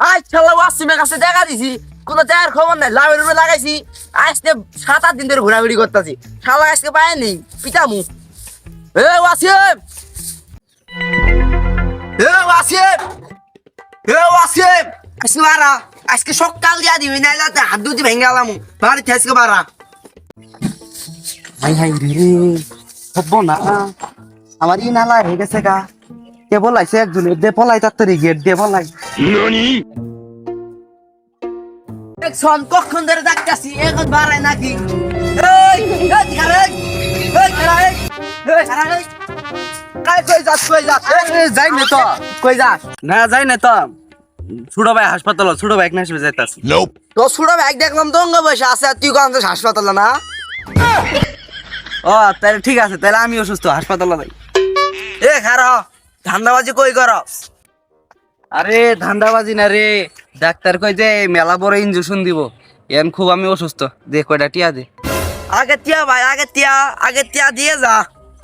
আজ শালা ওয়াসিমের কাছে দেখা দিছি। কোনো জায়গার খবর নাই লাভের উপরে লাগাইছি। আজকে সাত আট দিন ধরে ঘোরাঘুরি করতেছি। শালা, আজকে পায়নি পিতামু। এ ওয়াসিম এ ওয়াসিম এ ওয়াসিম আজকে বারা আজকে সকাল দিয়া দিবি না যাতে হাত দুটি ভেঙে গেলাম বাড়িতে আজকে বারা রে হব না। আমার ই নালা হয়ে গেছে গা। কে বলাইছে একজনের দে পলাই তাড়াতাড়ি গেট দিয়ে পলাই একজন কখন ধরে ডাকতাছি এখন বাড়ায় নাকি? এই এই খারে এই খারে এই খারে কাই কই যাস কই যাস? যাই না তো। কই যাস? না যাই না তো। ছোট ভাই হাসপাতাল ছোট ভাই না হিসেবে যাইতাছি। তো ছোট ব্যাগ দেখলাম বসে আছে তুই কোন হাসপাতালে না? ও তাহলে ঠিক আছে তাহলে আমি অসুস্থ হাসপাতালে যাই। এ খারা ধান্দাবাজি কই কর? আরে ধান্দাবাজি না রে। ডাক্তার কই যে মেলা বড় ইনজেকশন দিব। এন খুব আমি অসুস্থ। দে কয়টা টিয়া দে। আগে তিয়া ভাই আগে তিয়া আগে তিয়া দিয়ে যা।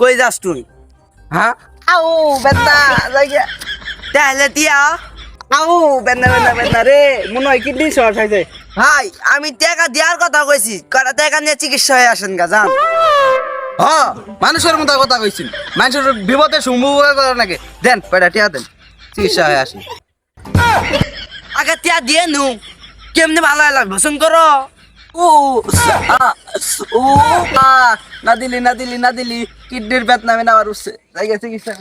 কই যাস তুই? হ্যাঁ? আউ বেদনা লাগিয়া তাহলে তিয়া আউ বেদনা বেদনা বেদনা রে। মনে হয় কিডনি শর্ট হয়েছে ভাই আমি টাকা দেওয়ার কথা কইছি। কটা টাকা নিয়ে চিকিৎসা হয়ে আসেন গা যান হ, মানুষের মতো কথা কইছিল মানুষের বিপদে সম্ভব নাকি? দেন কয়টা টিয়া দেন। চিকিৎসা হয়ে আসি। আগে তিয়া দিয়ে নু। কেমনে ভালো হয় ভসন করো। ও ও না দিলি না দিলি না দিলি। কিডনির বেত নামে আবার উঠছে। গেছে চিকিৎসা।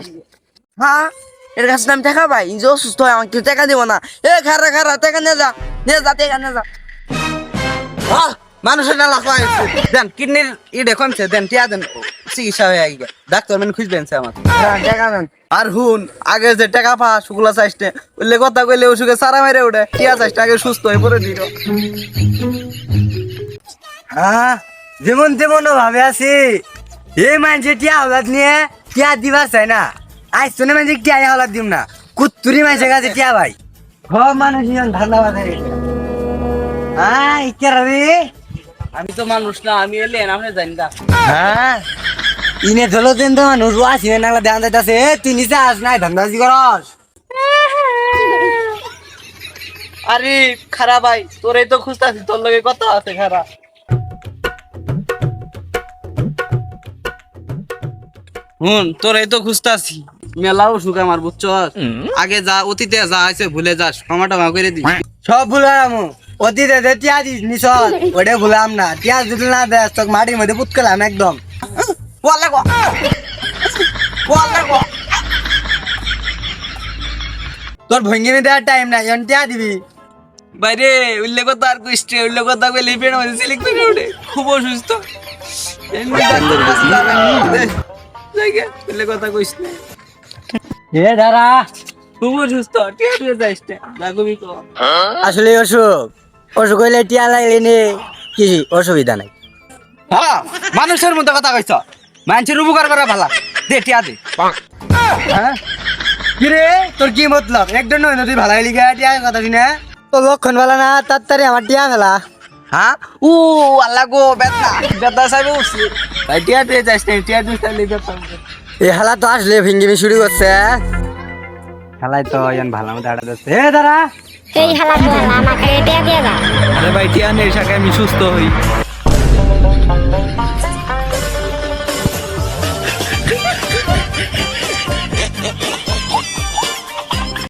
হ্যাঁ এর কাছে আমি টাকা পাই যে অসুস্থ হয়, আমাকে টাকা দিব না। এ, খারা খারা, টাকা নিয়ে যা। নিয়ে যা, টাকা নিয়ে যা। মানুষের না লাফা হয়েছে দেন কিডনির ই দেখনছে দেন টিয়া দেন চিকিৎসা হয়ে আগে ডাক্তার মানে খুঁজবেন সে আমার হ্যাঁ, টাকা দেন। আর হুন আগে যে টাকা পা শুকলা চাইছে বললে কথা কইলে ওষুধে সারা মেরে উঠে। টিয়া চাইছে আগে সুস্থ হয়ে পড়ে দিল। হ্যাঁ যেমন তেমন ভাবে আছি। এই মানুষের টিয়া হলাদ নিয়ে টিয়া দিবা চাই না। আজ শুনে মানুষ টিয়া হলাদ দিম না। কুত্তুরি মানুষের কাছে টিয়া ভাই। হ মানুষ বাজারে আই কেরা রে? আমি তো মানুষ না আমি এলে আমি জানি না। হ্যাঁ? ইনে ধলো দেন তো মানুষ আসি না নাগলা দেন যাইতাছে। তুই নিচে আস নাই ধান্দাজি করস। আরে খারাপ ভাই তোরে তো খুঁজতাছি তোর লগে কত আছে খারাপ হুন তোরে তো খুঁজতাছি। মেলা অসুখ আমার বুঝছ আগে যা অতীতে যা আছে ভুলে যাস ক্ষমা টমা করে দি সব ভুলে ভুলাম অতীতে যে টিয়া দিস নিছল ওটা ভুলাম না। টিয়া যদি না দেস তোকে মাটির মধ্যে পুতকালাম একদম। বল লাগো তোর ভঙ্গিমি দেওয়ার টাইম নাই এখন টিয়া দিবি। বাইরে উল্লেখ কথা আর কুষ্টে উল্লেখ কথা কইলে পেট মধ্যে সিলিক করে উঠে। খুব অসুস্থ। উল্লেখ কথা কইস না। দাঁড়া খুব অসুস্থ টিয়া টুয়ে যাইস না। আসলে অসুখ। অসুখ হইলে টিয়া লাগলে নে কি অসুবিধা নাই। হ্যাঁ মানুষের মতো কথা কইছ মানুষের উপকার করা ভালা। দে টিয়া দে। হ্যাঁ? কি রে তোর কি মতলব? একদম নয় তুই ভালো হইলি টিয়া কথা শুনে? তোর লক্ষণ ভালো না তাড়াতাড়ি আমার টিয়া ফেলা হ্যাঁ ও আল্লাহ গো বেদনা বেদনা সাহেব উঠছি। ভাই টিয়া যাইস না টিয়া চাইলে বেদনা এই হালা তো আসলে ভিঙ্গিমি শুরু করছে খেলাই তো এখন ভালো মতো আড়া দিচ্ছে এ দাঁড়া। এই খেলা আমাকে এটা দিয়ে যা। আরে ভাই টিয়া নেই শাকে আমি সুস্থ হই।